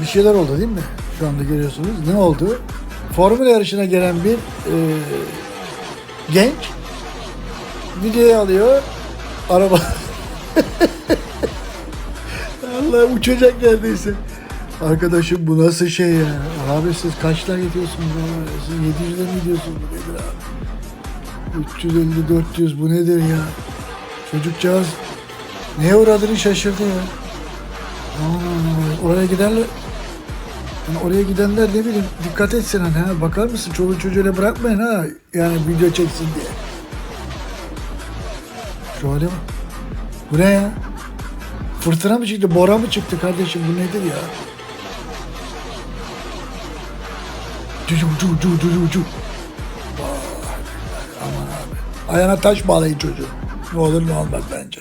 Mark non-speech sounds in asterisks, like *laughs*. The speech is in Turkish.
bir şeyler oldu değil mi? Şu anda görüyorsunuz. Ne oldu? Formula yarışına gelen bir e, genç videoyu alıyor. Araba *laughs* Allah uçacak neredeyse. Arkadaşım bu nasıl şey ya? Abi siz kaçtan gidiyorsunuz? Siz 700'den mi gidiyorsunuz? Bu nedir abi? 350-400 bu nedir ya? Çocukcağız neye uğradığını şaşırdı ya. Aa, oraya giderler. Yani oraya gidenler ne bileyim dikkat etsin hani ha. Bakar mısın çoluğu çocuğuyla bırakmayın ha. Yani video çeksin diye. Şu hale bak. Bu ne ya? Fırtına mı çıktı? Bora mı çıktı kardeşim? Bu nedir ya? Cucu cucu cucu cucu. Aman abi. Ayağına taş bağlayın çocuğu. Ne olur ne olmaz bence.